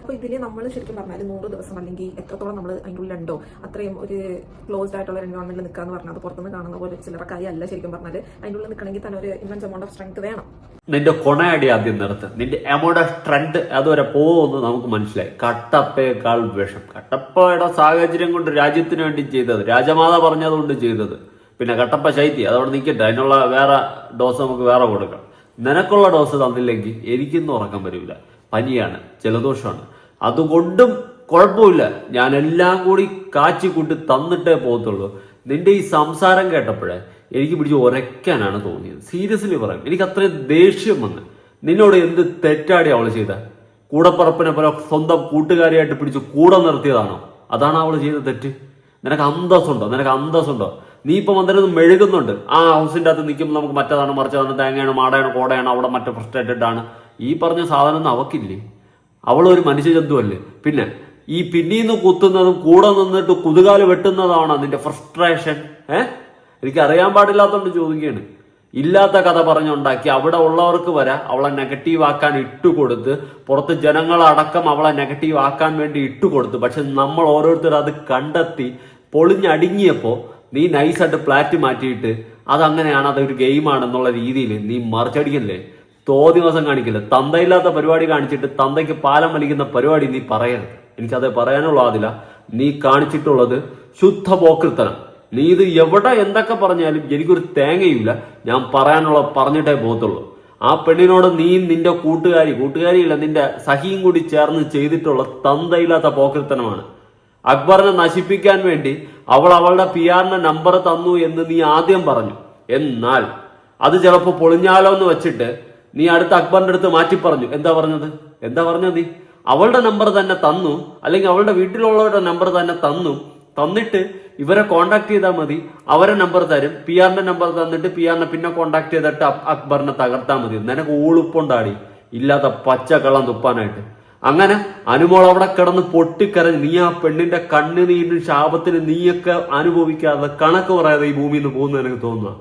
അപ്പോൾ ഇതിൽ നമ്മൾ ശരിക്കും പറഞ്ഞാൽ നൂറ് ദിവസം അല്ലെങ്കിൽ എത്രത്തോളം നമ്മൾ അതിന്റെ ഉള്ളിലുണ്ടോ അത്രയും ഒരു ക്ലോസ്ഡ് ആയിട്ടുള്ള ഒരു നിൽക്കുക എന്ന് പറഞ്ഞാൽ അത് പുറത്തുനിന്ന് കാണുന്ന പോലെ ചില്ലറ കാര്യമല്ല ശരിക്കും പറഞ്ഞാൽ അതിന്റെ ഉള്ളിൽ നിൽക്കണമെങ്കിൽ തന്നെ ഒരു ഇമൻസ് എമൗണ്ട് ഓഫ് സ്ട്രെങ്ത് വേണം. നിന്റെ കൊണയടി ആദ്യം നിർത്ത്. നിന്റെ എമൗണ്ട് ഓഫ് സ്ട്രെങ്ത് അതുവരെ പോകുമെന്ന് നമുക്ക് മനസ്സിലായി. കട്ടപ്പയേക്കാൾ വിഷം. കട്ടപ്പയുടെ സാഹചര്യം കൊണ്ട് രാജ്യത്തിന് വേണ്ടി ചെയ്തത്. രാജമാത പറഞ്ഞതുകൊണ്ട് ചെയ്തത്. പിന്നെ കട്ടപ്പ ശൈത്യം അതവിടെ നിൽക്കട്ടെ അതിനുള്ള വേറെ ഡോസ് നമുക്ക് വേറെ കൊടുക്കാം. നിനക്കുള്ള ഡോസ് തന്നില്ലെങ്കിൽ എനിക്കൊന്നും ഉറക്കം വരില്ല പനിയാണ് ജലദോഷമാണ്. അതുകൊണ്ടും കുഴപ്പമില്ല. ഞാൻ എല്ലാം കൂടി കാച്ചി കൂട്ടി തന്നിട്ടേ പോകത്തുള്ളൂ. നിന്റെ ഈ സംസാരം കേട്ടപ്പോഴേ എനിക്ക് പിടിച്ച് ഉരയ്ക്കാനാണ് തോന്നിയത്. സീരിയസ്ലി പറയാം എനിക്ക് അത്രയും ദേഷ്യം വന്ന്. നിന്നോട് എന്ത് തെറ്റാടി അവൾ ചെയ്ത? കൂടപ്പറപ്പിനെ പോലെ സ്വന്തം കൂട്ടുകാരിയായിട്ട് പിടിച്ച് കൂടെ നിർത്തിയതാണോ? അതാണ് അവൾ ചെയ്ത തെറ്റ്. നിനക്ക് അന്തസ്സുണ്ടോ? നിനക്ക് അന്തസ്സുണ്ടോ? നീ ഇപ്പം വന്നിരുന്ന് മെഴുകുന്നുണ്ട്. ആ ഹൗസിന്റെ അകത്ത് നിൽക്കുമ്പോൾ നമുക്ക് മറ്റേതാണ് മറിച്ചതാണ് തേങ്ങയാണ് മാടയാണ് കോടയാണ് അവിടെ മറ്റേ ഫ്രസ്ട്രേറ്റഡ് ആണ്. ഈ പറഞ്ഞ സാധനം അവക്കില്ലേ? അവളൊരു മനുഷ്യജന്തുവല്ലേ? പിന്നെ ഈ പിന്നീന്ന് കുത്തുന്നതും കൂടെ നിന്നിട്ട് കുതുകാൽ വെട്ടുന്നതാണ് അതിന്റെ ഫ്രസ്ട്രേഷൻ ഏ? എനിക്ക് അറിയാൻ പാടില്ലാത്തോണ്ട് ചോദിക്കുകയാണ് ഇല്ലാത്ത കഥ പറഞ്ഞുണ്ടാക്കി അവിടെ ഉള്ളവർക്ക് വരാ അവളെ നെഗറ്റീവ് ആക്കാൻ ഇട്ടുകൊടുത്ത് പുറത്ത് ജനങ്ങളടക്കം അവളെ നെഗറ്റീവ് ആക്കാൻ വേണ്ടി ഇട്ടുകൊടുത്ത് പക്ഷെ നമ്മൾ ഓരോരുത്തർ അത് കണ്ടെത്തി പൊളിഞ്ഞടുങ്ങിയപ്പോ നീ നൈസായിട്ട് പ്ലാറ്റ് മാറ്റിയിട്ട് അതങ്ങനെയാണ് അതൊരു ഗെയിമാണെന്നുള്ള രീതിയിൽ നീ മറിച്ചടിക്കല്ലേ? തോതി ദിവസം കാണിക്കില്ല. തന്തയില്ലാത്ത പരിപാടി കാണിച്ചിട്ട് തന്തയ്ക്ക് പാലം വലിക്കുന്ന പരിപാടി നീ പറയരുത്. എനിക്കത് പറയാനുള്ള അതില നീ കാണിച്ചിട്ടുള്ളത് ശുദ്ധ പോക്കൃത്തനം നീ ഇത് എവിടെ എന്തൊക്കെ പറഞ്ഞാലും എനിക്കൊരു തേങ്ങയില്ല ഞാൻ പറയാനുള്ള പറഞ്ഞിട്ടേ പോകത്തുള്ളൂ. ആ പെണ്ണിനോട് നീ നിന്റെ കൂട്ടുകാരി കൂട്ടുകാരിയില്ല നിന്റെ സഹിയും കൂടി ചേർന്ന് ചെയ്തിട്ടുള്ള തന്തയില്ലാത്ത പോക്കൃത്തനമാണ് അക്ബറിനെ നശിപ്പിക്കാൻ വേണ്ടി അവൾ അവളുടെ പി ആറിന്റെ നമ്പർ തന്നു എന്ന് നീ ആദ്യം പറഞ്ഞു. എന്നാൽ അത് ചിലപ്പോൾ പൊളിഞ്ഞാലോ എന്ന് വെച്ചിട്ട് നീ അടുത്ത അക്ബറിന്റെ അടുത്ത് മാറ്റി പറഞ്ഞു. എന്താ പറഞ്ഞത്? എന്താ പറഞ്ഞത് നീ? അവളുടെ നമ്പർ തന്നെ തന്നു. അല്ലെങ്കിൽ അവളുടെ വീട്ടിലുള്ളവരുടെ നമ്പർ തന്നെ തന്നു. തന്നിട്ട് ഇവരെ കോണ്ടാക്ട് ചെയ്താൽ മതി. അവരെ നമ്പർ തരും. പി ആറിന്റെ നമ്പർ തന്നിട്ട് പി ആറിനെ പിന്നെ കോണ്ടാക്ട് ചെയ്തിട്ട് അക്ബറിനെ തകർത്താൽ മതി. നിനക്ക് ഊളുപ്പുണ്ടാടി. ഇല്ലാത്ത പച്ചക്കള്ളം തുപ്പാനായിട്ട്. അങ്ങനെ അനുമോൾ അവിടെ കിടന്ന് പൊട്ടിക്കരഞ്ഞ് നീ ആ പെണ്ണിന്റെ കണ്ണുനീരിനും ശാപത്തിന് നീയൊക്കെ അനുഭവിക്കാതെ കണക്ക് പറയാതെ ഈ ഭൂമിയിൽ നിന്ന് പോകുന്ന എനിക്ക് തോന്നുക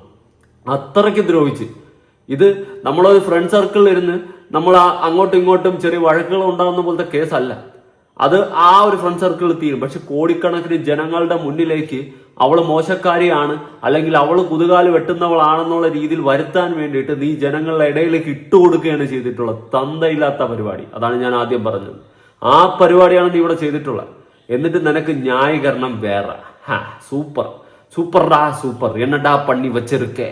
അത്രയ്ക്ക് ദ്രോഹിച്ച്. ഇത് നമ്മളൊരു ഫ്രണ്ട് സർക്കിളിൽ ഇരുന്ന് നമ്മൾ അങ്ങോട്ടും ഇങ്ങോട്ടും ചെറിയ വഴക്കുകൾ ഉണ്ടാകുന്ന പോലത്തെ കേസല്ല അത് ആ ഒരു ഫ്രണ്ട് സർക്കിളിൽ തീരും. പക്ഷെ കോടിക്കണക്കിന് ജനങ്ങളുടെ മുന്നിലേക്ക് അവൾ മോശക്കാരിയാണ് അല്ലെങ്കിൽ അവൾ കുതുകാൽ വെട്ടുന്നവളാണെന്നുള്ള രീതിയിൽ വരുത്താൻ വേണ്ടിയിട്ട് നീ ജനങ്ങളുടെ ഇടയിലേക്ക് ഇട്ടുകൊടുക്കുകയാണ് ചെയ്തിട്ടുള്ളത്. തന്തയില്ലാത്ത പരിപാടി. അതാണ് ഞാൻ ആദ്യം പറഞ്ഞത്. ആ പരിപാടിയാണ് നീ ഇവിടെ ചെയ്തിട്ടുള്ളത്. എന്നിട്ട് നിനക്ക് ന്യായീകരണം വേറെ. ഹാ സൂപ്പർ. സൂപ്പർഡാ സൂപ്പർ. എന്നടാ പണി വച്ചിരിക്കേ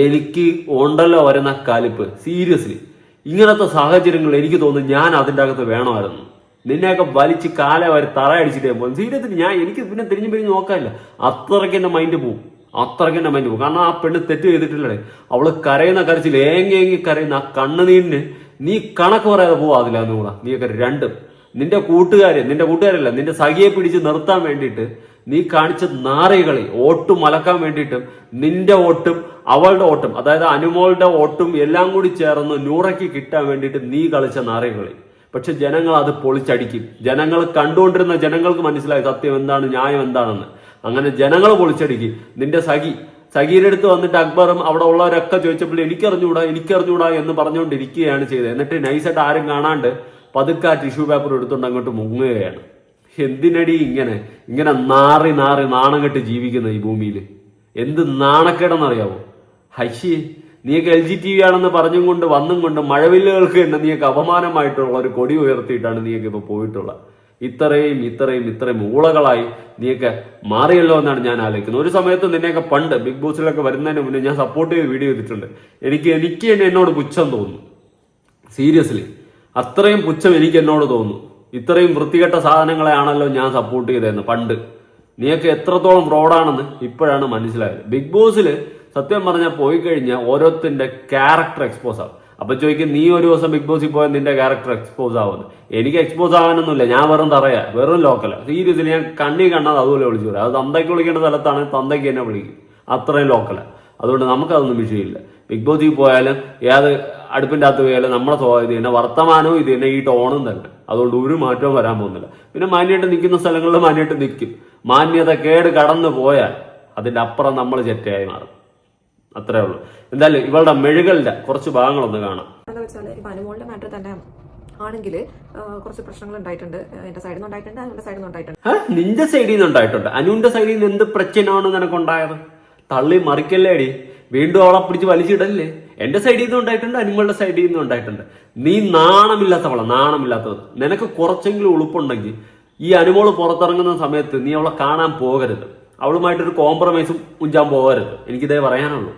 എനിക്ക് ഉണ്ടല്ലോ വരുന്ന കാലിപ്പ്. സീരിയസ്ലി ഇങ്ങനത്തെ സാഹചര്യങ്ങൾ എനിക്ക് തോന്നുന്നു ഞാൻ അതിന്റെ അകത്ത് വേണമായിരുന്നു. നിന്നെയൊക്കെ വലിച്ച് കാല വരെ തറ അടിച്ചിട്ടേ പോകും സീരിയസ്ലി ഞാൻ എനിക്ക് പിന്നെ തിരിഞ്ഞു പിരിഞ്ഞ് നോക്കാനില്ല. അത്രയ്ക്ക് എന്റെ മൈൻഡ് പോവും. അത്രയ്ക്ക് എന്റെ മൈൻഡ് പോകും കാരണം ആ പെണ്ണ് തെറ്റ് ചെയ്തിട്ടില്ലേ അവൾ കരയുന്ന കരച്ചിൽ ഏങ്ങി ഏങ്ങി കരയുന്ന ആ കണ്ണുനീരിന് നീ കണക്ക് പറയാതെ പോവാതില്ല എന്നുകൂടാ നീയൊക്കെ രണ്ടും. നിന്റെ കൂട്ടുകാരെ നിന്റെ കൂട്ടുകാരല്ല നിന്റെ സഖിയെ പിടിച്ച് നിർത്താൻ വേണ്ടിയിട്ട് നീ കാണിച്ച നാറികളി ഓട്ടും മലക്കാൻ വേണ്ടിയിട്ടും നിന്റെ ഓട്ടും അവളുടെ ഓട്ടും അതായത് അനുമോളുടെ ഓട്ടും എല്ലാം കൂടി ചേർന്ന് നൂറയ്ക്ക് കിട്ടാൻ വേണ്ടിയിട്ട് നീ കളിച്ച നാറികളി. പക്ഷെ ജനങ്ങൾ അത് പൊളിച്ചടിക്കും. ജനങ്ങൾ കണ്ടുകൊണ്ടിരുന്ന ജനങ്ങൾക്ക് മനസ്സിലായി സത്യം എന്താണ് ന്യായം എന്താണെന്ന്. അങ്ങനെ ജനങ്ങൾ പൊളിച്ചടിക്കും. നിന്റെ സഖി സഖീയുടെ അടുത്ത് വന്നിട്ട് അക്ബറും അവിടെ ഉള്ളവരൊക്കെ ചോദിച്ചപ്പോൾ എനിക്കറിഞ്ഞൂടാ എനിക്കറിഞ്ഞൂടാ എന്ന് പറഞ്ഞുകൊണ്ടിരിക്കുകയാണ് ചെയ്തത്. എന്നിട്ട് നൈസായിട്ട് ആരും കാണാണ്ട് പതുക്കെ ടിഷ്യൂ പേപ്പർ എടുത്തുകൊണ്ട് അങ്ങോട്ട് മുങ്ങുകയാണ്. എന്തിനടി ഇങ്ങനെ? ഇങ്ങനെ നാറി നാറി നാണം കെട്ട് ജീവിക്കുന്ന ഈ ഭൂമിയിൽ എന്ത് നാണക്കേടെന്നറിയാവോ? ഹൈഷി നീയൊക്കെ എൽ ജി ടി വി ആണെന്ന് പറഞ്ഞും കൊണ്ട് വന്നും കൊണ്ട് മഴവില്ലുകൾക്ക് തന്നെ നീയൊക്കെ അപമാനമായിട്ടുള്ള ഒരു കൊടി ഉയർത്തിയിട്ടാണ് നീയൊക്കെ ഇപ്പൊ പോയിട്ടുള്ളത്. ഇത്രയും ഇത്രയും ഇത്രയും ഊളകളായി നീയൊക്കെ മാറിയല്ലോ എന്നാണ് ഞാൻ ആലോചിക്കുന്നത്. ഒരു സമയത്ത് നിന്നെയൊക്കെ പണ്ട് ബിഗ് ബോസിലൊക്കെ വരുന്നതിന് മുന്നേ ഞാൻ സപ്പോർട്ട് ചെയ്ത് വീഡിയോ ചെയ്തിട്ടുണ്ട് എനിക്ക് എനിക്ക് തന്നെ എന്നോട് പുച്ഛം തോന്നുന്നു. സീരിയസ്ലി അത്രയും പുച്ഛം എനിക്ക് എന്നോട് തോന്നുന്നു. ഇത്രയും വൃത്തികെട്ട സാധനങ്ങളെയാണല്ലോ ഞാൻ സപ്പോർട്ട് ചെയ്തതെന്ന് പണ്ട്. നീയൊക്കെ എത്രത്തോളം ഫ്രോഡാണെന്ന് ഇപ്പോഴാണ് മനസ്സിലായത്. ബിഗ് ബോസിൽ സത്യം പറഞ്ഞാൽ പോയി കഴിഞ്ഞാൽ ഓരോരുത്തരുടെ ക്യാരക്ടർ എക്സ്പോസ് ആവും. അപ്പൊ ചോദിക്കും നീ ഒരു ദിവസം ബിഗ് ബോസിൽ പോയാൽ നിന്റെ ക്യാരക്ടർ എക്സ്പോസ് ആവുന്നത് എനിക്ക് എക്സ്പോസ് ആവാനൊന്നുമില്ല. ഞാൻ വെറും തറയാ വെറും ലോക്കല സീരിയസിൽ ഞാൻ കണ്ണി കണ്ണത് അതുപോലെ വിളിച്ചു വരാം അത് തന്തയ്ക്ക് വിളിക്കേണ്ട സ്ഥലത്താണ് തന്തയ്ക്ക് എന്നെ വിളിക്കും. അത്രയും ലോക്കല അതുകൊണ്ട് നമുക്കതൊന്നും വിഷയമില്ല. ബിഗ് ബോസിൽ പോയാലും ഏത് അടുപ്പിന്റെ അകത്ത് പോയാലും നമ്മുടെ സ്വഭാവം ഇത് തന്നെ. വർത്തമാനവും ഇത് തന്നെ. ഈ ടോണും തന്നെ. അതുകൊണ്ട് ഒരു മാറ്റവും വരാൻ പോകുന്നില്ല. പിന്നെ മാന്യമായിട്ട് നിൽക്കുന്ന സ്ഥലങ്ങളിൽ മാന്യമായിട്ട് നിൽക്കും. മാന്യത കേട് കടന്നു പോയാൽ അതിന്റെ അപ്പുറം നമ്മൾ ചെറ്റയായി മാറും. അത്രേ ഉള്ളൂ. എന്തായാലും ഇവളുടെ മെഴുകളുടെ കുറച്ച് ഭാഗങ്ങളൊന്ന് കാണാം. എന്താ വെച്ചാൽ ഇപ്പൊ അനുമോളുടെ മാറ്റർ തന്നെ ആണെങ്കിൽ കുറച്ച് പ്രശ്നങ്ങൾ ഉണ്ടായിട്ടുണ്ട്. എന്റെ സൈഡിൽ നിന്ന് ഉണ്ടായിട്ടുണ്ട് സൈഡിൽ നിന്ന് ഉണ്ടായിട്ടുണ്ട്. നിന്റെ സൈഡിൽ നിന്ന് ഉണ്ടായിട്ടുണ്ട്. അനുവിന്റെ സൈഡിൽ നിന്ന് എന്ത് പ്രശ്നമാണ് നിനക്കുണ്ടായത്? തള്ളി മറിക്കല്ലേടി. വീണ്ടും അവളെ പിടിച്ച് വലിച്ചിടല്ലേ എന്റെ സൈഡിൽ നിന്ന് ഉണ്ടായിട്ടുണ്ട് അനിമളുടെ സൈഡിൽ നിന്ന് ഉണ്ടായിട്ടുണ്ട്. നീ നാണമില്ലാത്തവളാണ് നാണമില്ലാത്തവൾ. നിനക്ക് കുറച്ചെങ്കിലും ഉളുപ്പുണ്ടെങ്കിൽ ഈ അനുമോൾ പുറത്തിറങ്ങുന്ന സമയത്ത് നീ അവളെ കാണാൻ പോകരുത്. അവളുമായിട്ടൊരു കോംപ്രമൈസും ഉഞ്ചാൻ പോകരുത്. എനിക്കിതേ പറയാനുള്ളൂ.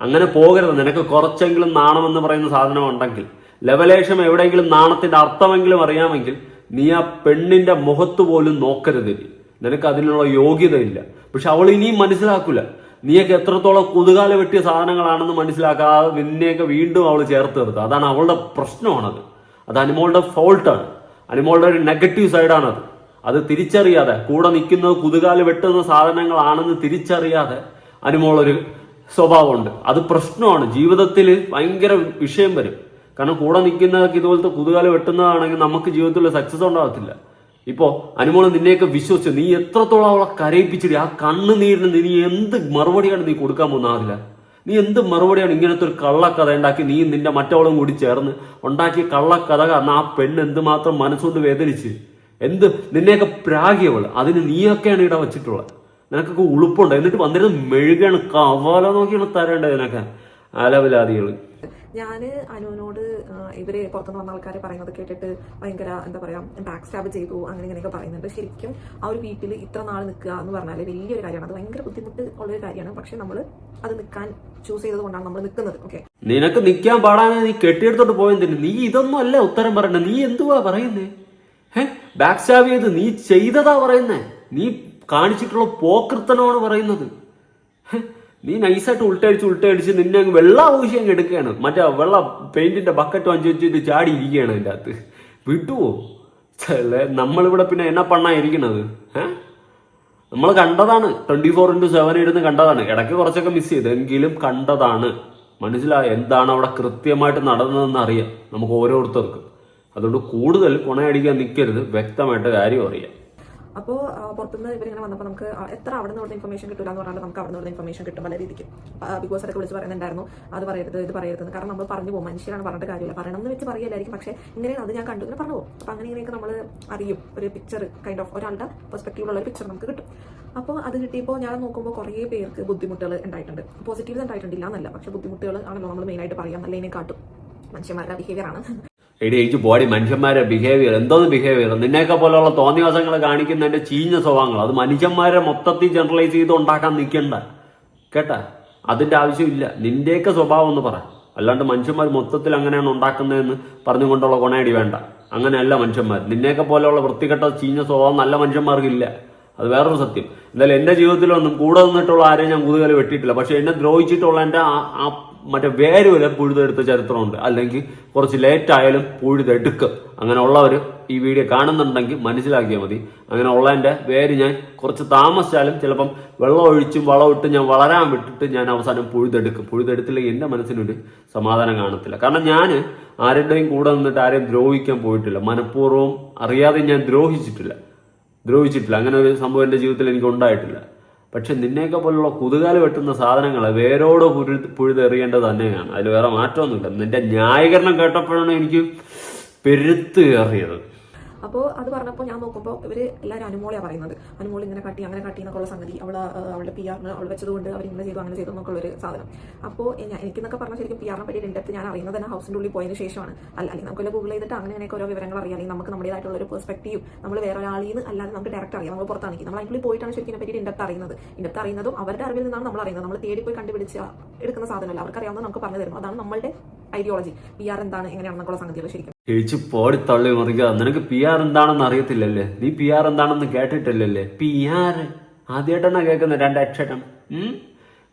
അങ്ങനെ പോകരുത്. നിനക്ക് കുറച്ചെങ്കിലും നാണമെന്ന് പറയുന്ന സാധനം ഉണ്ടെങ്കിൽ ലെവലേഷം എവിടെയെങ്കിലും നാണത്തിന്റെ അർത്ഥമെങ്കിലും അറിയാമെങ്കിൽ നീ ആ പെണ്ണിന്റെ മുഖത്ത് പോലും നോക്കരുത്. നിനക്ക് അതിനുള്ള യോഗ്യതയില്ല. പക്ഷെ അവൾ ഇനിയും മനസ്സിലാക്കൂല. നീയൊക്കെ എത്രത്തോളം കൊതുകാല വെട്ടിയ സാധനങ്ങളാണെന്ന് മനസ്സിലാക്കാതെ നിന്നെയൊക്കെ വീണ്ടും അവൾ ചേർത്ത് നിർത്തുക അതാണ് അവളുടെ പ്രശ്നമാണത്. അത് അനുമോളുടെ ഫോൾട്ടാണ് അനുമോളുടെ ഒരു നെഗറ്റീവ് സൈഡാണത് അത് തിരിച്ചറിയാതെ കൂടെ നിൽക്കുന്നത് കുതുകാൽ വെട്ടുന്ന സാധനങ്ങളാണെന്ന് തിരിച്ചറിയാതെ അനുമോളൊരു സ്വഭാവമുണ്ട്. അത് പ്രശ്നമാണ്. ജീവിതത്തിൽ ഭയങ്കര വിഷയം വരും. കാരണം കൂടെ നിൽക്കുന്നതൊക്കെ ഇതുപോലത്തെ കുതുകാൽ വെട്ടുന്നതാണെങ്കിൽ നമുക്ക് ജീവിതത്തിൽ സക്സസ് ഉണ്ടാകത്തില്ല. ഇപ്പോ അനുമോൾ നിന്നെയൊക്കെ വിശ്വസിച്ച് നീ എത്രത്തോളം അവളെ കരയിപ്പിച്ചിട്ട് ആ കണ്ണുനീരിന് നീ എന്ത് മറുപടിയാണ് നീ കൊടുക്കാൻ പോകുന്നാകില്ല നീ എന്ത് മറുപടിയാണ് ഇങ്ങനത്തെ ഒരു കള്ളക്കഥ ഉണ്ടാക്കി നീ നിന്റെ മറ്റവളും കൂടി ചേർന്ന് ഉണ്ടാക്കിയ കള്ളക്കഥ കാരണം ആ പെണ്ണ് എന്തുമാത്രം മനസ്സുകൊണ്ട് വേദനിച്ച്? എന്ത്? നിന്നെയൊക്കെ പ്രാഗിയവൾ അതിന് നീയൊക്കെയാണ് ഇവിടെ വെച്ചിട്ടുള്ളത്. നിനക്കൊക്കെ ഉളുപ്പുണ്ട്. എന്നിട്ട് വന്നിരുന്ന് മെഴുകാണ് കവാല നോക്കിയാണ് തരേണ്ടത് നിനക്ക്. അലവിലാദികൾ. ഞാൻ അനുവിനോട് ഇവർ പുറത്തുനിന്ന് വന്ന ആൾക്കാർ പറയുന്നത് കേട്ടിട്ട് ഭയങ്കര എന്താ പറയാ ബാക്ക് സ്റ്റാബ് ചെയ്തു അങ്ങനെ ഇങ്ങനെയൊക്കെ പറയുന്നുണ്ട്. ശരിക്കും ആ ഒരു വീട്ടിൽ ഇത്ര നാൾ നിൽക്കുക എന്ന് പറഞ്ഞാൽ വലിയൊരു കാര്യമാണ്. അത് ഭയങ്കര ബുദ്ധിമുട്ട് ഉള്ളൊരു കാര്യമാണ്. പക്ഷെ നമ്മൾ അത് നിൽക്കാൻ ചൂസ് ചെയ്തത് കൊണ്ടാണ് നമ്മൾ നിൽക്കുന്നത് ഓക്കെ നിനക്ക് നിൽക്കാൻ പാടാതെ നീ കെട്ടിയെടുത്തോട്ട് പോയെന്തിന് നീ ഇതൊന്നും അല്ല ഉത്തരം പറയണ്ട നീ എന്തുവാ പറയുന്നേ? ഏ ബാക്ക് സ്റ്റാബ് ചെയ്ത് നീ ചെയ്തതാ പറയുന്നേ. നീ കാണിച്ചിട്ടുള്ള പോക്കൃത്തനമാണ് പറയുന്നത്. നീ നൈസായിട്ട് ഉൾട്ടടിച്ച് ഉൾട്ടടിച്ച് നിന്നെ അങ്ങ് വെള്ള ആവശ്യം അങ്ങ് എടുക്കുകയാണ്. മറ്റേ വെള്ള പെയിന്റിന്റെ ബക്കറ്റ് വാങ്ങിച്ച് വെച്ചിട്ട് ചാടി ഇരിക്കുകയാണ് അതിന്റെ അകത്ത്. വിട്ടുവോ? നമ്മളിവിടെ പിന്നെ എന്നാ പണ്ണാ ഇരിക്കണത് ഏഹ് നമ്മൾ കണ്ടതാണ്. ട്വന്റി ഫോർ ഇന്റു സെവൻ ഇരുന്ന് കണ്ടതാണ്. ഇടയ്ക്ക് കുറച്ചൊക്കെ മിസ് ചെയ്തെങ്കിലും കണ്ടതാണ്. മനസ്സിലായ? എന്താണ് അവിടെ കൃത്യമായിട്ട് നടന്നതെന്ന് അറിയാം. നമുക്ക് ഓരോരുത്തർക്കും. അതുകൊണ്ട് കൂടുതൽ കുണയടിക്കാൻ നിൽക്കരുത് വ്യക്തമായിട്ട് കാര്യം അറിയാം. അപ്പോൾ പുറത്തുനിന്ന് ഇവരിങ്ങനെ വന്നപ്പോൾ നമുക്ക് എത്ര അവിടെ നിന്ന് ഇൻഫർമേഷൻ കിട്ടില്ല എന്ന് പറഞ്ഞാൽ നമുക്ക് അവിടെ നിന്ന് ഇൻഫർമേഷൻ കിട്ടും പല രീതിക്ക്. ബിഗ് ബോസ് ഒക്കെ വിളിച്ച് പറയുന്നുണ്ടായിരുന്നു അത് പറയരുത് ഇത് പറയരുത് കാരണം നമ്മൾ പറഞ്ഞു പോകും മനുഷ്യരാണ് പറഞ്ഞിട്ട് കാര്യമില്ല. പറയണം എന്ന് വെച്ച് പറയലായിരിക്കും പക്ഷേ ഇങ്ങനെ അത് ഞാൻ കണ്ടു ഇങ്ങനെ പറഞ്ഞു പോകും. അപ്പോൾ അങ്ങനെ ഇങ്ങനെയൊക്കെ നമ്മൾ അറിയും. ഒരു പിക്ചർ കൈൻഡ് ഓഫ് ഒരാളുടെ പെർസ്പെക്റ്റീവിലുള്ള ഒരു പിക്ചർ നമുക്ക് കിട്ടും. അപ്പോൾ അത് കിട്ടിയപ്പോൾ ഞാൻ നോക്കുമ്പോൾ കുറേ പേർക്ക് ബുദ്ധിമുട്ടുകൾ ഉണ്ടായിട്ടുണ്ട്. പോസിറ്റീവ്സ് ഉണ്ടായിട്ടില്ല എന്നല്ല പക്ഷേ ബുദ്ധിമുട്ടുകൾ ആണല്ലോ നമ്മൾ മെയിനായിട്ട് പറയാം. നല്ലതിനെ കാട്ടും. മനുഷ്യന്മാരുടെ ബിഹേവിയർ ആണ്. എനിക്ക് ബോഡി മനുഷ്യന്മാരെ ബിഹേവിയർ എന്തോന്ന് ബിഹേവിയർ നിന്നെയൊക്കെ പോലെയുള്ള തോന്നിവാസങ്ങൾ കാണിക്കുന്നതിന്റെ ചീഞ്ഞ സ്വഭാവങ്ങൾ. അത് മനുഷ്യന്മാരെ മൊത്തത്തിൽ ജനറലൈസ് ചെയ്ത് ഉണ്ടാക്കാൻ നിൽക്കണ്ട. കേട്ടാ? അതിന്റെ ആവശ്യമില്ല. നിന്റെയൊക്കെ സ്വഭാവം എന്ന് പറ. അല്ലാണ്ട് മനുഷ്യന്മാർ മൊത്തത്തിൽ അങ്ങനെയാണ് ഉണ്ടാക്കുന്നതെന്ന് പറഞ്ഞുകൊണ്ടുള്ള കൊണയടി വേണ്ട. അങ്ങനെയല്ല മനുഷ്യന്മാർ. നിന്നെയൊക്കെ പോലെയുള്ള വൃത്തികെട്ട ചീഞ്ഞ സ്വഭാവം നല്ല മനുഷ്യന്മാർക്കില്ല. അത് വേറൊരു സത്യം. എന്തായാലും എന്റെ ജീവിതത്തിലൊന്നും കൂടെ നിന്നിട്ടുള്ള ആരെയും ഞാൻ കുതുകൽ വെട്ടിയിട്ടില്ല. പക്ഷെ എന്നെ ദ്രോഹിച്ചിട്ടുള്ള ആ മറ്റേ വേര് വരെ പുഴുതെടുത്ത ചരിത്രമുണ്ട്. അല്ലെങ്കിൽ കുറച്ച് ലേറ്റ് ആയാലും പുഴുതെടുക്കും. അങ്ങനെ ഉള്ളവർ ഈ വീഡിയോ കാണുന്നുണ്ടെങ്കിൽ മനസ്സിലാക്കിയാൽ മതി. അങ്ങനെ ഉള്ളതിന്റെ വേര് ഞാൻ കുറച്ച് താമസിച്ചാലും ചിലപ്പം വെള്ളം ഒഴിച്ചും വളമിട്ട് ഞാൻ വളരാൻ വിട്ടിട്ട് ഞാൻ അവസാനം പുഴുതെടുക്കും. പുഴുതെടുത്തില്ലെങ്കിൽ എന്റെ മനസ്സിനൊരു സമാധാനം കാണത്തില്ല. കാരണം ഞാൻ ആരുടെയും കൂടെ നിന്നിട്ട് ആരെയും ദ്രോഹിക്കാൻ പോയിട്ടില്ല. മനഃപൂർവം അറിയാതെ ഞാൻ ദ്രോഹിച്ചിട്ടില്ല. ദ്രോഹിച്ചിട്ടില്ല. അങ്ങനെ ഒരു സംഭവം എന്റെ ജീവിതത്തിൽ എനിക്ക് ഉണ്ടായിട്ടില്ല. പക്ഷെ നിന്നെയൊക്കെ പോലുള്ള കുതുകാൽ വെട്ടുന്ന സാധനങ്ങൾ വേരോട് പുഴു പുഴുതെറിയേണ്ടത് തന്നെയാണ്. അതിൽ വേറെ മാറ്റമൊന്നുമില്ല. നിന്റെ ന്യായീകരണം കേട്ടപ്പോഴാണ് എനിക്ക് പെരുത്ത് കയറിയത്. അപ്പോൾ അത് പറഞ്ഞപ്പോൾ ഞാൻ നോക്കുമ്പോൾ ഇവർ എല്ലാവരും അനുമോളെയാണ് പറയുന്നത്. അനുമോൾ ഇങ്ങനെ കട്ടി അങ്ങനെ കട്ടി എന്നൊക്കെ ഉള്ള സംഗതി അവൾ അവളുടെ പി ആറിന് അവൾ വെച്ചതുകൊണ്ട് അവർ ഇങ്ങനെ ചെയ്തു അങ്ങനെ ചെയ്തു എന്നൊക്കെ ഒരു സാധനം അപ്പോൾ എനിക്കെന്നൊക്കെ പറഞ്ഞാൽ ശരിക്കും പി ആറിനെ പറ്റി ഇൻഡെപ്റ്റ് ഞാൻ അറിയുന്നത് തന്നെ ഹൗസിന്റെ ഉള്ളിൽ പോയതിന് ശേഷമാണ്. അല്ല അല്ലെങ്കിൽ നമുക്ക് ഗൂഗിൾ ചെയ്തിട്ട് അങ്ങനെ അങ്ങനെയൊക്കെ ഓരോ വിവരങ്ങൾ അറിയാം. അല്ലെങ്കിൽ നമുക്ക് നമ്മുടേതായിട്ടുള്ള ഒരു പെർസ്പെക്റ്റീവ് നമ്മൾ വേറെ ഒരാളിൽ നിന്ന് അല്ലാതെ നമുക്ക് ഡയറക്റ്റ് അറിയാം. നമ്മൾ പുറത്താണെങ്കിൽ നമ്മൾ അതിനുള്ളിൽ പോയിട്ടാണ് ശരിക്കും പറ്റി ഇൻഡെപ്റ്റ് അറിയുന്നത്. ഇൻഡെപ്റ്റ് അറിയുന്നതും അവരുടെ അറിവിൽ നിന്നാണ് നമ്മൾ അറിയുന്നത് നമ്മൾ തേടിപ്പോയി കണ്ടുപിടിച്ച് എടുക്കുന്ന സാധനമല്ല. അവർക്കറിയാവുന്നത് നമുക്ക് പറഞ്ഞു തരും അതാണ് നമ്മളുടെ ഐഡിയോളജി പി ആർ എന്താണ്? എങ്ങനെയാണെന്നൊക്കെയുള്ള സംഗതികൾ ശരിക്കും? കഴിച്ച് പോടി തള്ളി മറിക്കുക. നിനക്ക് പി ആർ എന്താണെന്ന് അറിയത്തില്ലല്ലേ? നീ പി ആർ എന്താണെന്ന് കേട്ടിട്ടില്ലല്ലേ? പി ആർ ആദ്യമായിട്ടാണ് കേൾക്കുന്നത്? രണ്ടക്ഷരം?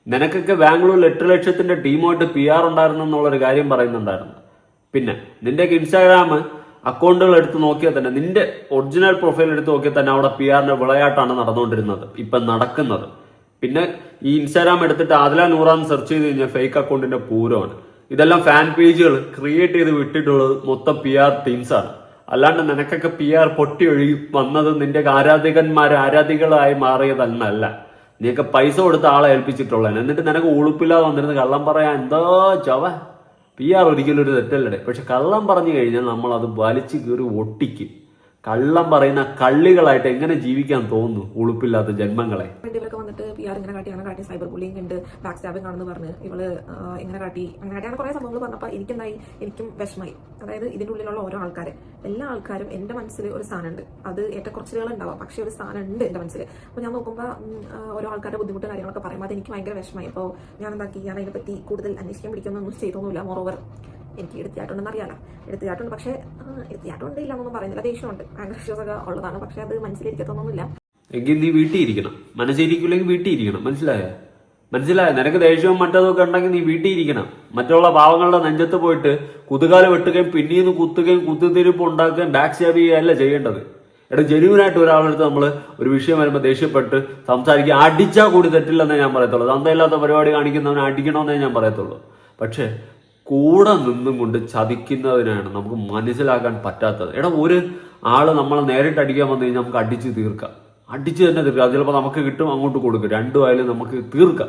നിനക്കൊക്കെ ബാംഗ്ലൂരിൽ എട്ട് ലക്ഷത്തിന്റെ ടീമായിട്ട് പി ആർ ഉണ്ടായിരുന്നു എന്നുള്ളൊരു കാര്യം പറയുന്നുണ്ടായിരുന്നു. പിന്നെ നിന്റെ ഇൻസ്റ്റാഗ്രാം അക്കൗണ്ടുകൾ എടുത്ത് നോക്കിയാൽ തന്നെ നിന്റെ ഒറിജിനൽ പ്രൊഫൈൽ എടുത്ത് നോക്കിയാൽ തന്നെ അവിടെ പി ആറിന്റെ വിളയാട്ടാണ് നടന്നുകൊണ്ടിരുന്നത്. ഇപ്പൊ നടക്കുന്നത്. പിന്നെ ഈ ഇൻസ്റ്റാഗ്രാം എടുത്തിട്ട് അതിലാ നൂറാന്ന് സെർച്ച് ചെയ്ത് കഴിഞ്ഞാൽ ഫേക്ക് അക്കൗണ്ടിന്റെ പൂരമാണ്. ഇതെല്ലാം ഫാൻ പേജുകൾ ക്രിയേറ്റ് ചെയ്ത് വിട്ടിട്ടുള്ളത് മൊത്തം പി ആർ ടീംസ് ആണ്. അല്ലാണ്ട് നിനക്കൊക്കെ പി ആർ പൊട്ടി ഒഴുകി വന്നത് നിന്റെ ആരാധകന്മാർ ആരാധികളായി മാറിയതല്ല നീയൊക്കെ പൈസ കൊടുത്ത ആളെ ഏൽപ്പിച്ചിട്ടുള്ള എന്നിട്ട് നിനക്ക് ഉളുപ്പില്ലാതെ വന്നിരുന്ന് കള്ളം പറയാൻ എന്തോ ചവ. പി ആർ ഒരിക്കലും ഒരു തെറ്റല്ലേ പക്ഷെ കള്ളം പറഞ്ഞു കഴിഞ്ഞാൽ നമ്മൾ അത് വലിച്ചു കീറി ഒട്ടിക്കും. കള്ളം പറയുന്ന കള്ളികളായിട്ട് എങ്ങനെ ജീവിക്കാൻ തോന്നുന്നു? ഉളുപ്പില്ലാത്ത ജന്മങ്ങളെ. ഇവരൊക്കെ വന്നിട്ട് പി ആർ ഇങ്ങനെ കാട്ടി അങ്ങനെ കാട്ടി സൈബർ ബുള്ളിങ് ഉണ്ട് ബാക്ക് സ്റ്റാബിംഗ് ആണെന്ന് പറഞ്ഞ് ഇവൾ ഇങ്ങനെ കാട്ടി അങ്ങനെ കാട്ടിയാണ് കുറെ സംഭവങ്ങൾ പറഞ്ഞപ്പോൾ എനിക്കെന്തായി? എനിക്കും വിഷമായി. അതായത് ഇതിന്റെ ഉള്ളിലുള്ള ഓരോ ആൾക്കാരെ. എല്ലാ ആൾക്കാരും എന്റെ മനസ്സിൽ ഒരു സ്ഥാനമുണ്ട്. അത് ഏറ്റക്കുറച്ചിലുകൾ ഉണ്ടാവാം പക്ഷെ ഒരു സ്ഥാനം ഉണ്ട് എന്റെ മനസ്സിൽ അപ്പോൾ ഞാൻ നോക്കുമ്പോൾ ഓരോ ആൾക്കാരുടെ ബുദ്ധിമുട്ട് കാര്യങ്ങളൊക്കെ പറയുമ്പോൾ അത് എനിക്ക് ഭയങ്കര വിഷമായി. അപ്പോൾ ഞാൻ എന്താക്കി? ഞാൻ അതിനെപ്പറ്റി കൂടുതൽ അന്വേഷിക്കാൻ പിടിക്കുന്നൊന്നും ചെയ്തൊന്നുമില്ല. മോറോവർ എനിക്ക് എടുത്തിയാട്ടുണ്ടെന്ന് അറിയാലോ. എടുത്തിയാട്ടുണ്ട്. പക്ഷേ എടുത്തിയാട്ടുണ്ട് ഇല്ല എന്നൊന്നും പറയുന്നില്ല. ദേഷ്യമുണ്ട്. വിശ്വാസമൊക്കെ ഉള്ളതാണ്. പക്ഷേ അത് മനസ്സിലിരിക്കത്തൊന്നുമില്ല. എങ്കിൽ നീ മനസ്സിലായോ? മനസ്സിലായോ? നിനക്ക് ദേഷ്യവും മറ്റതൊക്കെ ഉണ്ടെങ്കിൽ നീ വീട്ടിൽ ഇരിക്കണം മറ്റുള്ള പാവങ്ങളുടെ നെഞ്ചത്ത് പോയിട്ട് കുതുകാൽ വെട്ടുകയും പിന്നീന്ന് കുത്തുകയും കുത്തിത്തിരിപ്പ് ഉണ്ടാക്കുകയും ബാക്ക് സ്റ്റാബ് ചെയ്യുകയല്ല ചെയ്യേണ്ടത്. എടാ ജെനുവിനായിട്ട് ഒരാളെടുത്ത് നമ്മൾ ഒരു വിഷയം വരുമ്പോൾ ദേഷ്യപ്പെട്ട് സംസാരിക്കുക. അടിച്ചാൽ കൂടി തെറ്റില്ലെന്നേ ഞാൻ പറയത്തുള്ളൂ. തന്തയില്ലാത്ത പരിപാടി കാണിക്കുന്നവനെ അടിക്കണമെന്നേ ഞാൻ പറയത്തുള്ളൂ. പക്ഷേ കൂടെ നിന്നും കൊണ്ട് ചതിക്കുന്നതിനാണ് നമുക്ക് മനസ്സിലാക്കാൻ പറ്റാത്തത്. എടാ ഒരു ആൾ നമ്മളെ നേരിട്ട് അടിക്കാൻ വന്നു കഴിഞ്ഞാൽ നമുക്ക് അടിച്ച് തീർക്കാം. അടിച്ച് തന്നെ തീർക്കാം. അത് ചിലപ്പോൾ നമുക്ക് കിട്ടും അങ്ങോട്ട് കൊടുക്കും. രണ്ടു ആയാലും നമുക്ക് തീർക്കാം.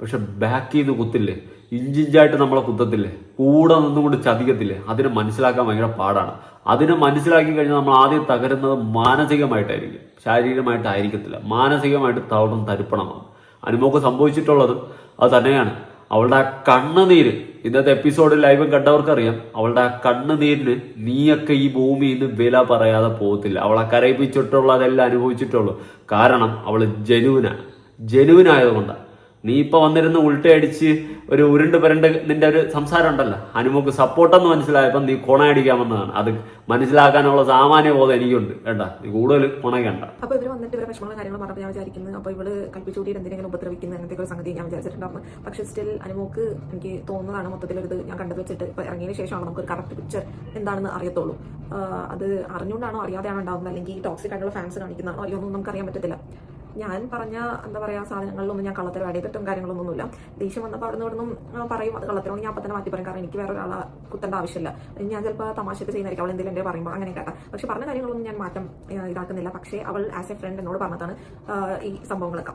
പക്ഷെ ബാക്കിൽ നിന്ന് കുത്തില്ലേ? ഇഞ്ചിഞ്ചായിട്ട് നമ്മളെ കുത്തത്തില്ലേ? കൂടെ നിന്നുകൊണ്ട് ചതിക്കത്തില്ലേ? അതിനെ മനസ്സിലാക്കാൻ ഭയങ്കര പാടാണ്. അതിനെ മനസ്സിലാക്കി കഴിഞ്ഞാൽ നമ്മൾ ആദ്യം തകരുന്നത് മാനസികമായിട്ടായിരിക്കും. ശാരീരികമായിട്ടായിരിക്കത്തില്ല. മാനസികമായിട്ട് തവണം തരിപ്പണമാണ്. അനുമോക്ക് സംഭവിച്ചിട്ടുള്ളത് അത് തന്നെയാണ്. അവളുടെ ആ കണ്ണുനീര് ഇന്നത്തെ എപ്പിസോഡ് ലൈവ് കണ്ടവർക്കറിയാം. അവളുടെ കണ്ണുനീരിന് നീയൊക്കെ ഈ ഭൂമിയിൽ നിന്ന് വില പറയാതെ പോകത്തില്ല. അവളെ കരയിപ്പിച്ചിട്ടുള്ളതെല്ലാം അനുഭവിച്ചിട്ടുള്ളൂ. കാരണം അവൾ ജനുവിനാണ് ജനുവിനായതുകൊണ്ടാണ് നീ ഇപ്പൊ വന്നിരുന്ന് ഉൾട്ടയടിച്ച് ഒരു ഉരുണ്ട് പെരണ്ട് നിന്റെ ഒരു സംസാരം ഉണ്ടല്ലോ. അനുമുക്ക് സപ്പോർട്ടെന്ന് മനസ്സിലായപ്പോൾ നീ കൊണയടിക്കാമെന്നതാണ് അത് മനസ്സിലാക്കാനുള്ള സാമാന്യ ബോധം എനിക്കുണ്ട്. കേട്ടാ നീ കൂടുതൽ കൊണയണ്ട അപ്പൊ ഇവർ വന്നിട്ട് ഇവരെ വിഷമങ്ങളും കാര്യങ്ങളും പറഞ്ഞപ്പോൾ ഞാൻ വിചാരിക്കുന്നത് അപ്പൊ ഇവൾ കൽപ്പിച്ചൂട്ടിയിൽ എന്തെങ്കിലും ഉപദ്രവിക്കുന്ന അങ്ങനത്തെ ഒരു സംഗതി ഞാൻ വിചാരിച്ചിട്ടുണ്ടായിരുന്നു. പക്ഷെ സ്റ്റിൽ അനുമോക്ക് എനിക്ക് തോന്നുന്നതാണ് മൊത്തത്തിൽ ഒരു ഞാൻ കണ്ടത് വെച്ചിട്ട് ഇപ്പൊ ഇറങ്ങിയതിന് ശേഷമാണ് നമുക്ക് ഒരു കറക്റ്റ് പിക്ചർ എന്താണെന്ന് അറിയത്തുള്ളൂ. അത് അറിഞ്ഞുകൊണ്ടാണോ അറിയാതെയാണോ ഉണ്ടാകുന്നത് അല്ലെങ്കിൽ ടോക്സിക് ആയിട്ടുള്ള ഫാൻസ് കാണിക്കുന്നതാണോ? അല്ലയോ ഒന്നും നമുക്ക് അറിയാൻ പറ്റത്തില്ല. ഞാൻ പറഞ്ഞ എന്താ പറയാ സാധനങ്ങളിലൊന്നും ഞാൻ കള്ളത്തരം ആഡ് ചെയ്തിട്ടും കാര്യങ്ങളൊന്നുമില്ല ദേഷ്യം വന്നപ്പോൾ അവിടെ നിന്ന് പറയും അത് കള്ളത്തരം ഞാൻ അപ്പം തന്നെ മാറ്റി പറയും. കാരണം എനിക്ക് വേറെ ഒരാളെ കുത്തേണ്ട ആവശ്യമില്ല. ഞാൻ ചിലപ്പോൾ തമാശയൊക്കെ ചെയ്യുന്നതായിരിക്കും അവൾ എന്തെങ്കിലും എന്റെ പറയുമ്പോൾ അങ്ങനെ കേട്ടാ. പക്ഷെ പറഞ്ഞ കാര്യങ്ങളൊന്നും ഞാൻ മാറ്റം ഇതാക്കുന്നില്ല. പക്ഷേ അവൾ ആസ് എ ഫ്രണ്ട് എന്നോട് പറഞ്ഞതാണ് ഈ സംഭവങ്ങളൊക്കെ.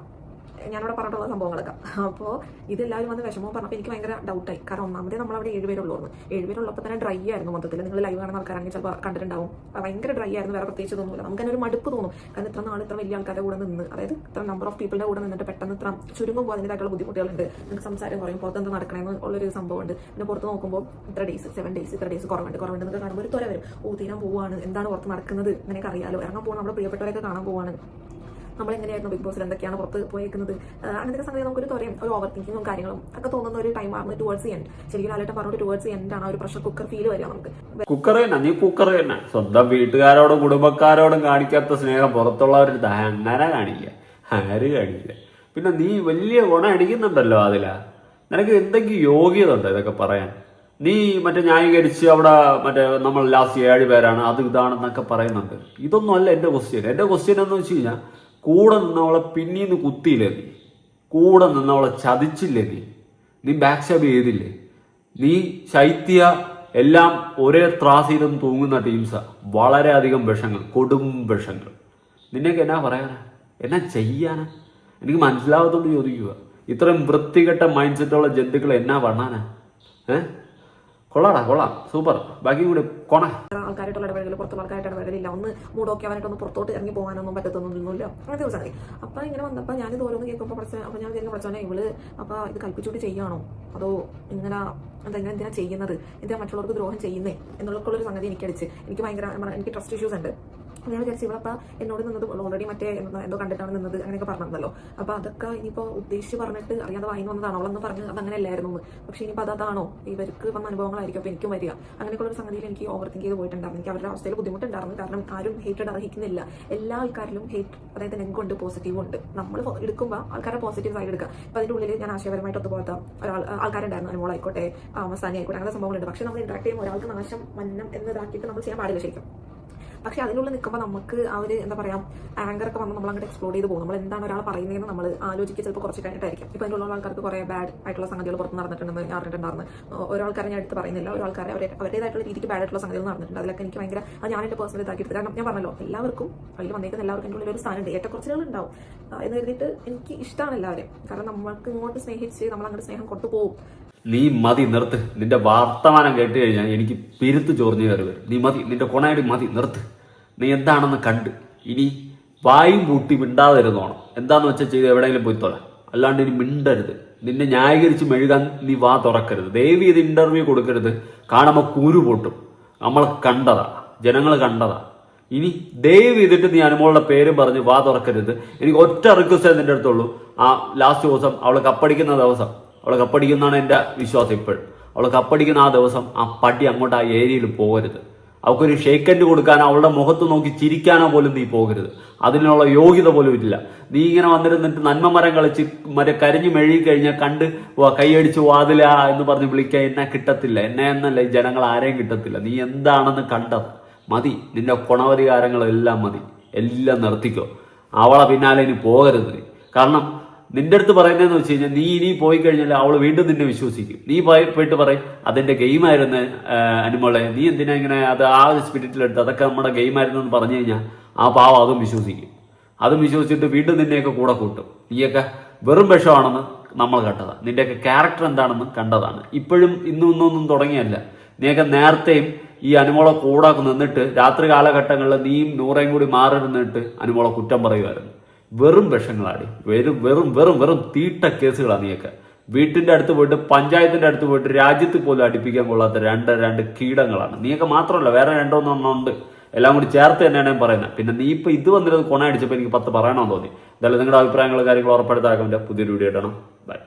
ഞാനവിടെ പറഞ്ഞിട്ടുള്ള സംഭവങ്ങളൊക്കെ. അപ്പോൾ ഇതെല്ലാവരും വന്ന് വിഷമവും പറഞ്ഞപ്പോൾ എനിക്ക് ഭയങ്കര ഡൗട്ടായി കാരണം ഒന്നാമതേ നമ്മളവിടെ ഏഴുപേരുള്ളൂ ഏഴുപേരുള്ളപ്പോൾ തന്നെ ഡ്രൈ ആയിരുന്നു മൊത്തത്തിൽ നിങ്ങൾ ലൈവ് കാണുന്ന ആൾക്കാരാണെങ്കിൽ ചിലപ്പോൾ കണ്ടിട്ടുണ്ടാവും. ഭയങ്കര ഡ്രൈ ആയിരുന്നു വേറെ പ്രത്യേകിച്ച് തോന്നില്ല നമുക്ക് തന്നെ ഒരു മടുപ്പ് തോന്നും. കാരണം ഇത്ര നാൾ ഇത്ര വലിയ ആൾക്കാരുടെ കൂടെ നിന്ന് അതായത് ഇത്ര നമ്പർ ഓഫ് പീപ്പിളുടെ കൂടെ നിന്നിട്ട് പെട്ടെന്ന് ഇത്ര ചുരുങ്ങുമ്പോൾ അതിന്റെതായിട്ടുള്ള ബുദ്ധിമുട്ടുകളുണ്ട്. നിങ്ങൾക്ക് സംസാരം കുറയും. പുറത്ത് എന്ത് നടക്കണമെന്ന് ഉള്ളൊരു സംഭവമുണ്ട്. പിന്നെ പുറത്ത് നോക്കുമ്പോൾ ഇത്ര ഡേയ്സ് സെവൻ ഡേയ്സ് ഇത്ര ഡേയ്സ് കുറവുണ്ട്. കുറവുണ്ട് എന്നൊക്കെ കാണുമ്പോൾ ഒരു തൊര വരും. ഓ തീരാൻ പോവാണ്. എന്താണ് പുറത്ത് നടക്കുന്നത്? അങ്ങനെയൊക്കെ അറിയാലോ ഇറങ്ങാൻ പോകുന്ന നമ്മുടെ പ്രിയപ്പെട്ടവരൊക്കെ കാണാൻ പോവാണ്. നമ്മൾ എങ്ങനെയായിരുന്നു ബിഗ് ബോസിൽ എന്തൊക്കെയാണ് പുറത്ത് പോയേക്കുന്നത്? അങ്ങനത്തെ സംഗതി നമുക്കൊരു തുറയും ഒരു ഓവർ തിങ്കിങ്ങും കാര്യങ്ങളും ഒക്കെ തോന്നുന്ന ഒരു ടൈമാണ് ടുവേർഡ്സ് എൻഡ് ശരിക്കും ലാലേട്ടൻ പറഞ്ഞിട്ട് ടുവേർഡ്സ് എൻഡ് ആണ് ഒരു പ്രഷർ കുക്കർ ഫീൽ വരിക നമുക്ക്. കുക്കർ തന്നെ നീ കുക്കർ തന്നെ. സ്വന്തം വീട്ടുകാരോടും കുടുംബക്കാരോടും കാണിക്കാത്ത സ്നേഹം പുറത്തുള്ളവരുടെ അങ്ങനെ കാണില്ല ആര് കാണില്ല. പിന്നെ നീ വലിയ ഗുണം അടിക്കുന്നുണ്ടല്ലോ അതില. നിനക്ക് എന്തെങ്കിലും യോഗ്യത ഉണ്ടോ ഇതൊക്കെ പറയാൻ? നീ മറ്റേ ന്യായീകരിച്ച് അവിടെ മറ്റേ നമ്മൾ ലാസ്റ്റ് ഏഴ് പേരാണ് അത് ഇതാണെന്നൊക്കെ പറയുന്നുണ്ട്. ഇതൊന്നും അല്ല എന്റെ ക്വസ്റ്റ്യൻ എന്റെ ക്വസ്റ്റ്യൻ എന്ന് വെച്ച് കഴിഞ്ഞാൽ കൂടെ നിന്നവളെ പിന്നീന്ന് കുത്തിയില്ലേ നീ? കൂടെ നിന്നവളെ ചതിച്ചില്ലേ നീ? നീ ബാക്ക് സ്റ്റെപ്പ് ചെയ്തില്ലേ? നീ ശൈത്യ എല്ലാം ഒരേ ത്രാസീതം തൂങ്ങുന്ന ടീംസാ വളരെയധികം വിഷങ്ങൾ കൊടും വിഷങ്ങൾ. നിന്നെയൊക്കെ എന്നാ പറയാനാ? എന്നാ ചെയ്യാനാ? എനിക്ക് മനസ്സിലാവത്തോണ്ട് ചോദിക്കുക ഇത്രയും വൃത്തികെട്ട മൈൻഡ് സെറ്റുള്ള ജന്തുക്കൾ എന്നാ പണാനാ ഏ? കൊള്ളാടാ കൊള്ളാം. സൂപ്പർ. ബാക്കി കൂടി കൊണ ആൾക്കാരായിട്ടുള്ള ഇടപെടൽ പുറത്തുള്ള ആൾക്കാരായിട്ട് ഇടപെടലില്ല ഒന്ന് മൂടൊക്കെ അവനായിട്ടൊന്ന് പുറത്തോട്ട് ഇറങ്ങി പോകാനൊന്നും പറ്റത്തൊന്നുമില്ല അങ്ങനത്തെ ഒരു സംഗതി അപ്പൊ ഇങ്ങനെ വന്നപ്പോൾ ഞാനിത് ഓരോന്ന് കേൾക്കുമ്പോൾ പഠിച്ച അപ്പൊ ഞാൻ വിചാരിക്കും പഠിച്ചോനെ ഇവൾ അപ്പൊ ഇത് കൽപ്പിച്ചുകൂട്ടി ചെയ്യാണോ? അതോ ഇങ്ങനെ എന്താ ഇങ്ങനെ എന്തിനാ ചെയ്യുന്നത്? എന്തിനാ മറ്റുള്ളവർക്ക് ദ്രോഹം ചെയ്യുന്നേ? എന്നുള്ളൊക്കെ ഒരു സംഗതി എനിക്ക് അടിച്ച് എനിക്ക് ഭയങ്കര എനിക്ക് ട്രസ്റ്റ് ഇഷ്യൂസ് ഉണ്ട്. ഞാൻ വിചാരിച്ചു ഇവളപ്പ എന്നോട് നിന്നത് ഓൾറെഡി മറ്റേ എന്താ കണ്ടിട്ടാണ് നിന്നത് അങ്ങനെയൊക്കെ പറഞ്ഞല്ലോ അപ്പൊ അതൊക്കെ ഇനിയിപ്പോ ഉദ്ദേശിച്ച് പറഞ്ഞിട്ട് അറിയാതെ വായി വന്നതാണോ അവളെന്ന് പറഞ്ഞ് അത് അങ്ങനെ അല്ലായിരുന്നു എന്ന്. പക്ഷെ ഇനിയിപ്പോ അതാണോ? ഇവർക്ക് വന്ന അനുഭവങ്ങളായിരിക്കും. അപ്പൊ എനിക്കും വരിക. അങ്ങനെയൊക്കെ ഒരു സംഗതിയിൽ എനിക്ക് ഓവർ തിങ്ക് ചെയ്ത് പോയിട്ടുണ്ടായിരുന്നു. എനിക്ക് അവരുടെ അവസ്ഥയിൽ ബുദ്ധിമുട്ടുണ്ടായിരുന്നു. കാരണം ആരും ഹേറ്റഡ് അർഹിക്കുന്നില്ല എല്ലാ ആൾക്കാരിലും ഹേറ്റ് അതായത് നെഗുണ്ട് പോസിറ്റീവ് ഉണ്ട്. നമ്മൾ എടുക്കുമ്പോൾ ആൾക്കാരെ പോസിറ്റീവ് സൈഡ് എടുക്കുക. അപ്പൊ അതിന്റെ ഉള്ളിൽ ഞാൻ ആശയപരമായിട്ട് ഒത്തുപോലത്തെ ഒരാൾ ആൾക്കാരുണ്ടായിരുന്നു. അനുമോളായിക്കോട്ടെ മസാനി ആയിക്കോട്ടെ അങ്ങനെ സംഭവങ്ങളുണ്ട്. പക്ഷെ നമ്മൾ ഇന്ററാക്ട് ചെയ്യുമ്പോൾ ഒരാൾക്ക് നാശം മന്നം എന്നതാക്കിയിട്ട് നമ്മൾ ചെയ്യാൻ പാടില്ല ശരിക്കും. പക്ഷെ അതിനുള്ളിൽ നിൽക്കുമ്പോൾ നമുക്ക് ആ ഒരു എന്താ പറയാ ആങ്കർ ഒക്കെ വന്ന് നമ്മൾ അങ്ങോട്ട് എക്സ്പ്ലോർ ചെയ്ത് പോകും. നമ്മൾ എന്താണ് ഒരാൾ പറയുന്നതെന്ന് നമ്മൾ ആലോചിക്കുക. ചിലപ്പോൾ കുറച്ച് കഴിഞ്ഞിട്ടായിരിക്കും. ഇപ്പൊ അതിനുള്ള ആൾക്കാർക്ക് കുറെ ബാഡ് ആയിട്ടുള്ള സംഗതികൾ പുറത്ത് നടന്നിട്ടുണ്ടെന്ന് ഞാൻ അറിഞ്ഞിട്ടുണ്ടായിരുന്നു ഒരാൾക്കാരെ ഞാൻ എടുത്ത് പറയുന്നില്ല. ഒരാൾക്കാരെ അവരെ അവരുടേതായിട്ടുള്ള രീതിക്ക് ബാഡ് ആയിട്ടുള്ള സംഗതികൾ നടന്നിട്ടുണ്ട്. അതിലൊക്കെ എനിക്ക് ഭയങ്കര അത് ഞാൻ എന്റെ പേഴ്സണൽ ഇതാക്കിയിട്ട് കാരണം ഞാൻ പറഞ്ഞല്ലോ എല്ലാവർക്കും അതിൽ വന്നേക്കുന്ന എല്ലാവർക്കും എന്റെ ഉള്ളിൽ ഒരു സ്ഥാനമുണ്ട്. ഏറ്റക്കുറച്ചിലുകൾ ഉണ്ടാവും. എന്ന് കരുതിയിട്ട് എനിക്ക് ഇഷ്ടമാണ് എല്ലാവരും കാരണം നമ്മൾക്ക് ഇങ്ങോട്ട് സ്നേഹിച്ച് നമ്മൾ അങ്ങോട്ട് സ്നേഹം കൊണ്ടുപോകും നീ മതി നിർത്ത്. നിന്റെ വർത്തമാനം കേട്ട് കഴിഞ്ഞാൽ എനിക്ക് പെരുത്ത് ചൊറിഞ്ഞു കയറി വരും. നീ മതി നിന്റെ കൊണയടി മതി നിർത്ത്. നീ എന്താണെന്ന് കണ്ട് ഇനി വായും പൂട്ടി മിണ്ടാതിരുന്നോണം. എന്താന്ന് വെച്ചാൽ ചെയ്ത് എവിടെയെങ്കിലും പോയി തൊല അല്ലാണ്ട് ഇനി മിണ്ടരുത്. നിന്നെ ന്യായീകരിച്ച് മെഴുകാൻ നീ വാ തുറക്കരുത്. ദേവി ഇത് ഇന്റർവ്യൂ കൊടുക്കരുത്. കാണുമ്പോൾ കൂരു പൊട്ടും. നമ്മൾ കണ്ടതാ. ജനങ്ങൾ കണ്ടതാ. ഇനി ദയവ് ചെയ്തിട്ട് നീ അനുമോളുടെ പേരും പറഞ്ഞ് വാ തുറക്കരുത്. എനിക്ക് ഒറ്റ റിക്വസ്റ്റ് നിന്റെ അടുത്തുള്ളൂ. ആ ലാസ്റ്റ് ദിവസം അവൾ കപ്പടിക്കുന്ന ദിവസം. അവൾ കപ്പടിക്കുന്നതാണ് എന്റെ വിശ്വാസം ഇപ്പോഴും. അവൾ കപ്പടിക്കുന്ന ആ ദിവസം ആ പടി അങ്ങോട്ട് ആ ഏരിയയിൽ പോകരുത്. അവൾക്കൊരു ഷേക്കൻഡ് കൊടുക്കാനോ അവളുടെ മുഖത്ത് നോക്കി ചിരിക്കാനോ പോലും നീ പോകരുത്. അതിനുള്ള യോഗ്യത പോലും ഇല്ല നീ ഇങ്ങനെ വന്നിരുന്നിട്ട് നന്മ മരം കളിച്ച് മറ്റേ കരിഞ്ഞു മെഴുകി കഴിഞ്ഞാൽ കണ്ട് കൈയടിച്ച് വാതില എന്ന് പറഞ്ഞ് വിളിക്കാൻ എന്നെ കിട്ടത്തില്ല. എന്നെ എന്നല്ല ഈ ജനങ്ങൾ ആരെയും കിട്ടത്തില്ല. നീ എന്താണെന്ന് കണ്ടത് മതി. നിന്റെ കുണവധികാരങ്ങളെല്ലാം മതി. എല്ലാം നിർത്തിക്കോ. അവളെ പിന്നാലെ ഇനി പോകരുത്. കാരണം നിന്റെ അടുത്ത് പറയുന്നതെന്ന് വെച്ച് കഴിഞ്ഞാൽ നീ ഇനി പോയി കഴിഞ്ഞാൽ അവൾ വീണ്ടും നിന്നെ വിശ്വസിക്കും. നീ പോയി പോയിട്ട് പറയും അതെന്റെ ഗെയിമായിരുന്നു അനുമോളെ. നീ എന്തിനാ ഇങ്ങനെ അത് ആ സ്പിരിറ്റിൽ സ്പിരിറ്റിലെടുത്ത് അതൊക്കെ നമ്മുടെ ഗെയിമായിരുന്നു എന്ന് പറഞ്ഞു കഴിഞ്ഞാൽ ആ പാവം അതും വിശ്വസിക്കും. അതും വിശ്വസിച്ചിട്ട് വീണ്ടും നിന്നെയൊക്കെ കൂടെ കൂട്ടും. നീയൊക്കെ വെറും വിഷമാണെന്ന് നമ്മൾ കണ്ടതാണ്. നിന്റെയൊക്കെ ക്യാരക്ടർ എന്താണെന്ന് കണ്ടതാണ്. ഇപ്പോഴും ഇന്നും ഇന്നൊന്നും തുടങ്ങിയല്ല. നീയൊക്കെ നേരത്തെയും ഈ അനുമോളെ കൂടെ നിന്നിട്ട് രാത്രി കാലഘട്ടങ്ങളിൽ നീയും നൂറേയും കൂടി മാറി നിന്നിട്ട് അനുമോളെ കുറ്റം പറയുമായിരുന്നു. വെറും വിഷങ്ങളാടി. വെറും വെറും വെറും വെറും തീട്ട കേസുകളാണ് നീയൊക്കെ. വീട്ടിന്റെ അടുത്ത് പോയിട്ട് പഞ്ചായത്തിന്റെ അടുത്ത് പോയിട്ട് രാജ്യത്ത് പോലും അടുപ്പിക്കാൻ കൊള്ളാത്ത രണ്ട് രണ്ട് കീടങ്ങളാണ്. നീയൊക്കെ മാത്രമല്ല വേറെ രണ്ടോ മൂന്നെണ്ണം ഉണ്ട്. എല്ലാം കൂടി ചേർത്ത് തന്നെയാണ് ഞാൻ പറയുന്നത്. പിന്നെ നീ ഇപ്പൊ ഇത് വന്നിരുന്നത് കൊണ അടിച്ചപ്പോൾ എനിക്ക് പത്ത് പറയണമെന്ന് തോന്നി. എന്തായാലും നിങ്ങളുടെ അഭിപ്രായങ്ങളും കാര്യങ്ങളും ഉറപ്പെടുത്താക്കാൻ പുതിയൊരു വീഡിയോ ഇടണം ബൈ